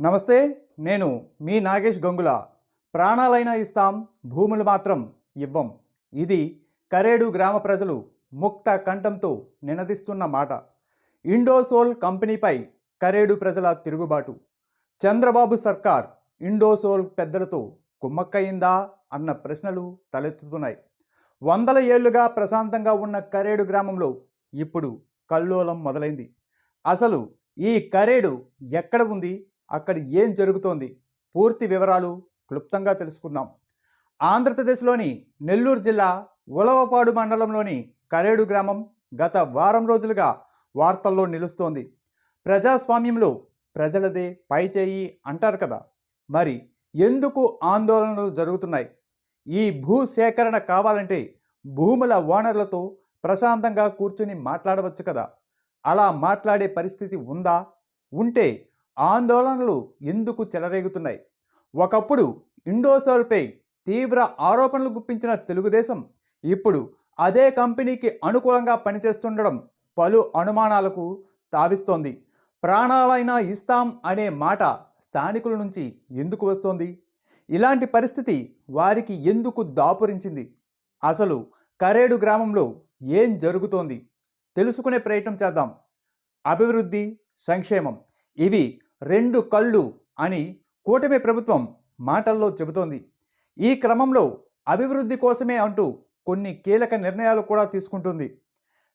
నమస్తే నేను మీ నాగేష్ గంగుల. ప్రాణాలైనా ఇస్తాం భూములు మాత్రం ఇవ్వం. ఇది కరేడు గ్రామ ప్రజలు ముక్త కంఠంతో నినదిస్తున్న మాట. ఇండోసోల్ కంపెనీపై కరేడు ప్రజల తిరుగుబాటు. చంద్రబాబు సర్కార్ ఇండోసోల్ పెద్దలతో కుమ్మక్కయిందా అన్న ప్రశ్నలు తలెత్తుతున్నాయి. వందల ఏళ్ళుగా ప్రశాంతంగా ఉన్న కరేడు గ్రామంలో ఇప్పుడు కల్లోలం మొదలైంది. అసలు ఈ కరేడు ఎక్కడ ఉంది? అక్కడ ఏం జరుగుతోంది? పూర్తి వివరాలు క్లుప్తంగా తెలుసుకుందాం. ఆంధ్రప్రదేశ్లోని నెల్లూరు జిల్లా ఉలవపాడు మండలంలోని కరేడు గ్రామం గత వారం రోజులుగా వార్తల్లో నిలుస్తోంది. ప్రజాస్వామ్యంలో ప్రజలదే పైచేయి అంటారు కదా! మరి ఎందుకు ఆందోళనలు జరుగుతున్నాయి? ఈ భూ సేకరణ కావాలంటే భూముల ఓనర్లతో ప్రశాంతంగా కూర్చుని మాట్లాడవచ్చు కదా! అలా మాట్లాడే పరిస్థితి ఉందా? ఉంటే ఆందోళనలు ఎందుకు చెలరేగుతున్నాయి? ఒకప్పుడు ఇండోసోల్పై తీవ్ర ఆరోపణలు గుప్పించిన తెలుగుదేశం ఇప్పుడు అదే కంపెనీకి అనుకూలంగా పనిచేస్తుండడం పలు అనుమానాలకు తావిస్తోంది. ప్రాణాలైనా ఇస్తాం అనే మాట స్థానికుల నుంచి ఎందుకు వస్తోంది? ఇలాంటి పరిస్థితి వారికి ఎందుకు దాపురించింది? అసలు కరేడు గ్రామంలో ఏం జరుగుతోంది? తెలుసుకునే ప్రయత్నం చేద్దాం. అభివృద్ధి సంక్షేమం. ఇవి రెండు కళ్ళు అని కూటమి ప్రభుత్వం మాటల్లో చెబుతోంది. ఈ క్రమంలో అభివృద్ధి కోసమే అంటూ కొన్ని కీలక నిర్ణయాలు కూడా తీసుకుంటుంది.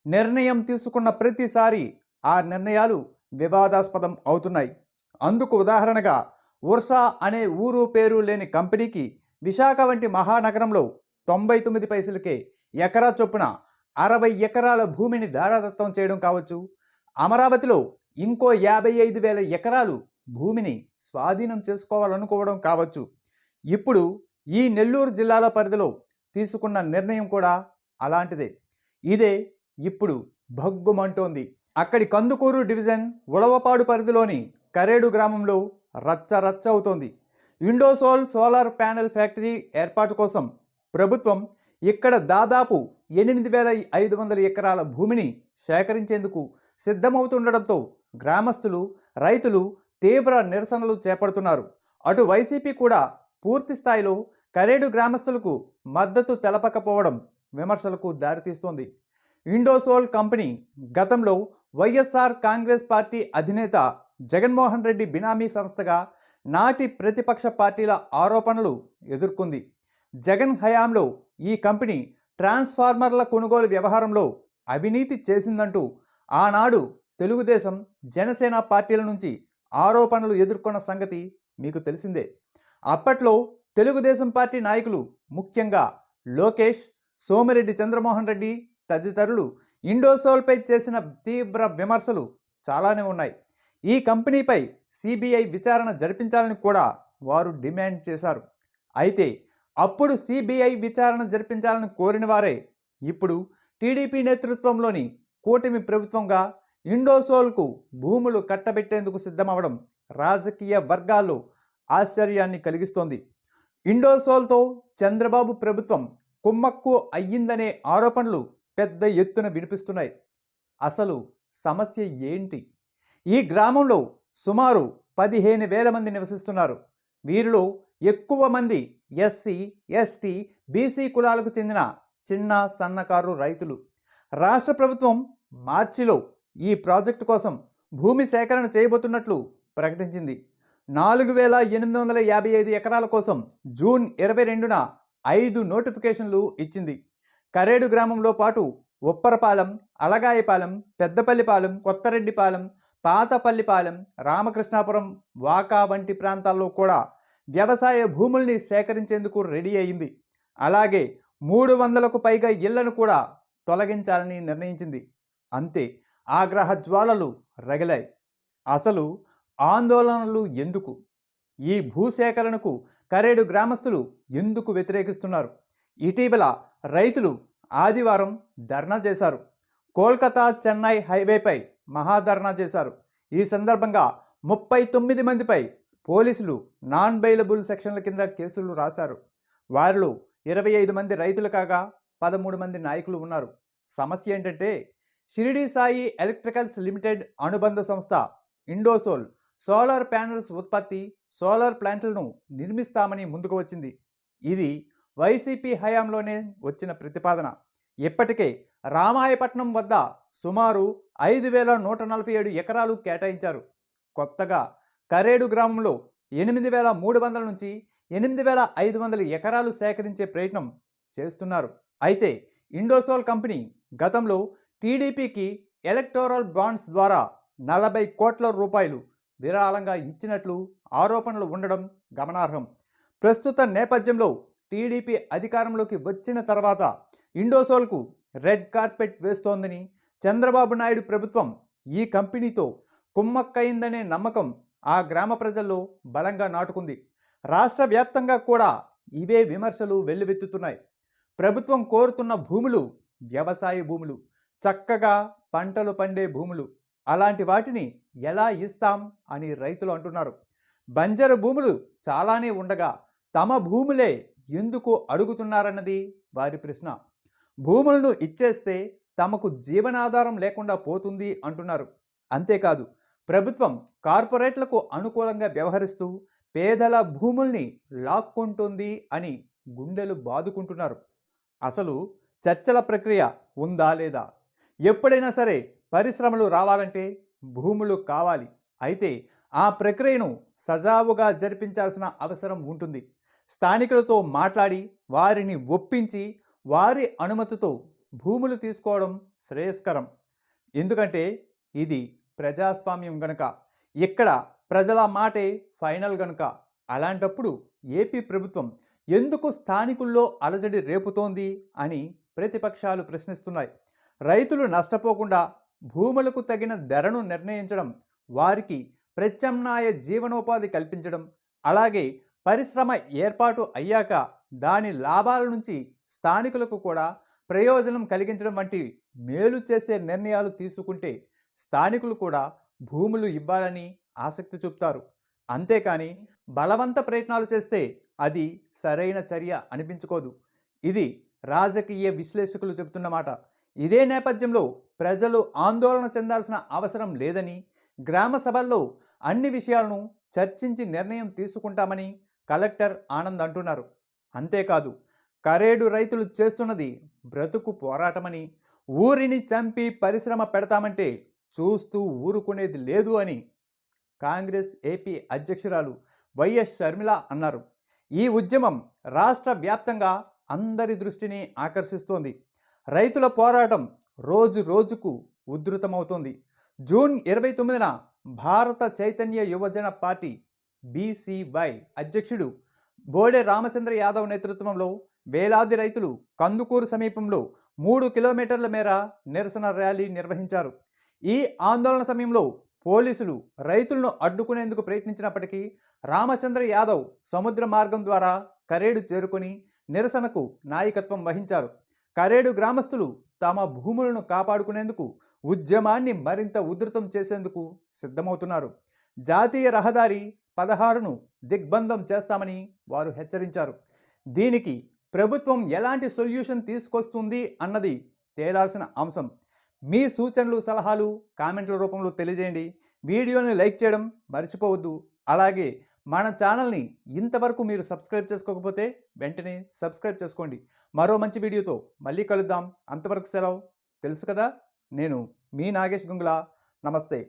నిర్ణయం తీసుకున్న ప్రతిసారి ఆ నిర్ణయాలు వివాదాస్పదం అవుతున్నాయి. అందుకు ఉదాహరణగా ఉర్సా అనే ఊరు పేరు లేని కంపెనీకి విశాఖ వంటి మహానగరంలో తొంభై తొమ్మిది పైసలకే ఎకరా చొప్పున అరవై ఎకరాల భూమిని దారాదత్తం చేయడం కావచ్చు. అమరావతిలో ఇంకో యాభై ఐదు వేల ఎకరాలు భూమిని స్వాధీనం చేసుకోవాలనుకోవడం కావచ్చు. ఇప్పుడు ఈ నెల్లూరు జిల్లాల పరిధిలో తీసుకున్న నిర్ణయం కూడా అలాంటిదే. ఇదే ఇప్పుడు భగ్గుమంటోంది. అక్కడి కందుకూరు డివిజన్ ఉలవపాడు పరిధిలోని కరేడు గ్రామంలో రచ్చ రచ్చ అవుతోంది. ఇండోసోల్ సోలార్ ప్యానెల్ ఫ్యాక్టరీ ఏర్పాటు కోసం ప్రభుత్వం ఇక్కడ దాదాపు ఎనిమిది వేల ఐదు వందల ఎకరాల భూమిని సేకరించేందుకు సిద్ధమవుతుండడంతో గ్రామస్తులు రైతులు తీవ్ర నిరసనలు చేపడుతున్నారు. అటు వైసీపీ కూడా పూర్తి స్థాయిలో కరేడు గ్రామస్తులకు మద్దతు తెలపకపోవడం విమర్శలకు దారితీస్తోంది. ఇండోసోల్ కంపెనీ గతంలో వైఎస్ఆర్ కాంగ్రెస్ పార్టీ అధినేత జగన్మోహన్ రెడ్డి బినామీ సంస్థగా నాటి ప్రతిపక్ష పార్టీల ఆరోపణలు ఎదుర్కొంది. జగన్ హయాంలో ఈ కంపెనీ ట్రాన్స్ఫార్మర్ల కొనుగోలు వ్యవహారంలో అవినీతి చేసిందంటూ ఆనాడు తెలుగుదేశం జనసేన పార్టీల నుంచి ఆరోపణలు ఎదుర్కొన్న సంగతి మీకు తెలిసిందే. అప్పట్లో తెలుగుదేశం పార్టీ నాయకులు ముఖ్యంగా లోకేష్ సోమిరెడ్డి చంద్రమోహన్ రెడ్డి తదితరులు ఇండోసోల్పై చేసిన తీవ్ర విమర్శలు చాలానే ఉన్నాయి. ఈ కంపెనీపై సిబిఐ విచారణ జరిపించాలని కూడా వారు డిమాండ్ చేశారు. అయితే అప్పుడు సిబిఐ విచారణ జరిపించాలని కోరిన వారే ఇప్పుడు టీడీపీ నేతృత్వంలోని కూటమి ప్రభుత్వంగా ఇండోసోల్కు భూములు కట్టబెట్టేందుకు సిద్ధమవడం రాజకీయ వర్గాల్లో ఆశ్చర్యాన్ని కలిగిస్తోంది. ఇండోసోల్తో చంద్రబాబు ప్రభుత్వం కుమ్మక్కు అయ్యిందనే ఆరోపణలు పెద్ద ఎత్తున వినిపిస్తున్నాయి. అసలు సమస్య ఏంటి? ఈ గ్రామంలో సుమారు పదిహేను వేల మంది నివసిస్తున్నారు. వీరిలో ఎక్కువ మంది ఎస్సీ ఎస్టీ బీసీ కులాలకు చెందిన చిన్న సన్నకారు రైతులు. రాష్ట్ర ప్రభుత్వం మార్చిలో ఈ ప్రాజెక్టు కోసం భూమి సేకరణ చేయబోతున్నట్లు ప్రకటించింది. నాలుగు వేల ఎనిమిది వందల యాభై ఐదు ఎకరాల కోసం జూన్ ఇరవై రెండున ఐదు నోటిఫికేషన్లు ఇచ్చింది. కరేడు గ్రామంలో పాటు ఉప్పరపాలెం అలగాయపాలెం పెద్దపల్లిపాలెం కొత్తరెడ్డిపాలెం పాతపల్లిపాలెం రామకృష్ణాపురం వాకా వంటి ప్రాంతాల్లో కూడా వ్యవసాయ భూముల్ని సేకరించేందుకు రెడీ అయింది. అలాగే మూడు వందలకు పైగా ఇళ్ళను కూడా తొలగించాలని నిర్ణయించింది. అంతే ఆగ్రహ జ్వాలలు రగిలాయి. అసలు ఆందోళనలు ఎందుకు? ఈ భూసేకరణకు కరేడు గ్రామస్తులు ఎందుకు వ్యతిరేకిస్తున్నారు? ఇటీవల రైతులు ఆదివారం ధర్నా చేశారు. కోల్కతా చెన్నై హైవేపై మహాధర్నా చేశారు. ఈ సందర్భంగా ముప్పై తొమ్మిది మందిపై పోలీసులు నాన్ బెయిలబుల్ సెక్షన్ల కింద కేసులు రాశారు. వారిలో ఇరవై ఐదు మంది రైతులు కాగా పదమూడు మంది నాయకులు ఉన్నారు. సమస్య ఏంటంటే షిరిడి సాయి ఎలక్ట్రికల్స్ లిమిటెడ్ అనుబంధ సంస్థ ఇండోసోల్ సోలార్ ప్యానెల్స్ ఉత్పత్తి సోలార్ ప్లాంట్లను నిర్మిస్తామని ముందుకు వచ్చింది. ఇది వైసీపీ హయాంలోనే వచ్చిన ప్రతిపాదన. ఇప్పటికే రామాయపట్నం వద్ద సుమారు ఐదు వేల నూట నలభై ఏడు ఎకరాలు కేటాయించారు. కొత్తగా కరేడు గ్రామంలో ఎనిమిది వేల మూడు వందల నుంచి ఎనిమిది వేల ఐదు వందల ఎకరాలు సేకరించే ప్రయత్నం చేస్తున్నారు. అయితే ఇండోసోల్ కంపెనీ గతంలో టీడీపీకి ఎలక్టోరల్ బాండ్స్ ద్వారా నలభై కోట్ల రూపాయలు విరాళంగా ఇచ్చినట్లు ఆరోపణలు ఉండడం గమనార్హం. ప్రస్తుత నేపథ్యంలో టీడీపీ అధికారంలోకి వచ్చిన తర్వాత ఇండోసోల్కు రెడ్ కార్పెట్ వేస్తోందని చంద్రబాబు నాయుడు ప్రభుత్వం ఈ కంపెనీతో కుమ్మక్కయిందనే నమ్మకం ఆ గ్రామ ప్రజల్లో బలంగా నాటుకుంది. రాష్ట్ర వ్యాప్తంగా కూడా ఇవే విమర్శలు వెల్లువెత్తుతున్నాయి. ప్రభుత్వం కోరుతున్న భూములు వ్యవసాయ భూములు. చక్కగా పంటలు పండే భూములు. అలాంటి వాటిని ఎలా ఇస్తాం అని రైతులు అంటున్నారు. బంజరు భూములు చాలానే ఉండగా తమ భూములే ఎందుకు అడుగుతున్నారన్నది వారి ప్రశ్న. భూములను ఇచ్చేస్తే తమకు జీవనాధారం లేకుండా పోతుంది అంటున్నారు. అంతేకాదు ప్రభుత్వం కార్పొరేట్లకు అనుకూలంగా వ్యవహరిస్తూ పేదల భూముల్ని లాక్కుంటుంది అని గుండెలు బాదుకుంటున్నారు. అసలు చర్చల ప్రక్రియ ఉందా లేదా? ఎప్పుడైనా సరే పరిశ్రమలు రావాలంటే భూములు కావాలి. అయితే ఆ ప్రక్రియను సజావుగా జరిపించాల్సిన అవసరం ఉంటుంది. స్థానికులతో మాట్లాడి వారిని ఒప్పించి వారి అనుమతితో భూములు తీసుకోవడం శ్రేయస్కరం. ఎందుకంటే ఇది ప్రజాస్వామ్యం గనుక. ఇక్కడ ప్రజల మాటే ఫైనల్ గనుక. అలాంటప్పుడు ఏపీ ప్రభుత్వం ఎందుకు స్థానికుల్లో అలజడి రేపుతోంది అని ప్రతిపక్షాలు ప్రశ్నిస్తున్నాయి. రైతులు నష్టపోకుండా భూములకు తగిన ధరను నిర్ణయించడం వారికి ప్రత్యామ్నాయ జీవనోపాధి కల్పించడం అలాగే పరిశ్రమ ఏర్పాటు అయ్యాక దాని లాభాల నుంచి స్థానికులకు కూడా ప్రయోజనం కలిగించడం వంటి మేలు చేసే నిర్ణయాలు తీసుకుంటే స్థానికులు కూడా భూములు ఇవ్వాలని ఆసక్తి చూపుతారు. అంతేకాని బలవంత ప్రయత్నాలు చేస్తే అది సరైన చర్య అనిపించుకోదు. ఇది రాజకీయ విశ్లేషకులు చెబుతున్నమాట ఇదే నేపథ్యంలో ప్రజలు ఆందోళన చెందాల్సిన అవసరం లేదని గ్రామ సభల్లో అన్ని విషయాలను చర్చించి నిర్ణయం తీసుకుంటామని కలెక్టర్ ఆనంద్ అంటున్నారు. అంతేకాదు కరేడు రైతులు చేస్తున్నది బ్రతుకు పోరాటమని ఊరిని చంపి పరిశ్రమ పెడతామంటే చూస్తూ ఊరుకునేది లేదు అని కాంగ్రెస్ ఏపీ అధ్యక్షురాలు వైఎస్ షర్మిల అన్నారు. ఈ ఉద్యమం రాష్ట్ర వ్యాప్తంగా అందరి దృష్టిని ఆకర్షిస్తోంది. రైతుల పోరాటం రోజు రోజుకు ఉధృతమవుతోంది. జూన్ ఇరవై తొమ్మిదిన భారత చైతన్య యువజన పార్టీ బీసీవై అధ్యక్షుడు బోడే రామచంద్ర యాదవ్ నేతృత్వంలో వేలాది రైతులు కందుకూరు సమీపంలో మూడు కిలోమీటర్ల మేర నిరసన ర్యాలీ నిర్వహించారు. ఈ ఆందోళన సమయంలో పోలీసులు రైతులను అడ్డుకునేందుకు ప్రయత్నించినప్పటికీ రామచంద్ర యాదవ్ సముద్ర మార్గం ద్వారా కరేడు చేరుకొని నిరసనకు నాయకత్వం వహించారు. కరేడు గ్రామస్తులు తమ భూములను కాపాడుకునేందుకు ఉద్యమాన్ని మరింత ఉధృతం చేసేందుకు సిద్ధమవుతున్నారు. జాతీయ రహదారి పదహారును దిగ్బంధం చేస్తామని వారు హెచ్చరించారు. దీనికి ప్రభుత్వం ఎలాంటి సొల్యూషన్ తీసుకొస్తుంది అన్నది తేలాల్సిన అంశం. మీ సూచనలు సలహాలు కామెంట్ల రూపంలో తెలియజేయండి. వీడియోని లైక్ చేయడం మర్చిపోవద్దు. అలాగే మన ఛానల్ని ఇంతవరకు మీరు సబ్స్క్రైబ్ చేసుకోకపోతే వెంటనే సబ్స్క్రైబ్ చేసుకోండి. మరో మంచి వీడియోతో మళ్ళీ కలుద్దాం. అంతవరకు సెలవు. తెలుసు కదా? నేను మీ నాగేష్ గుంగ్లా. నమస్తే.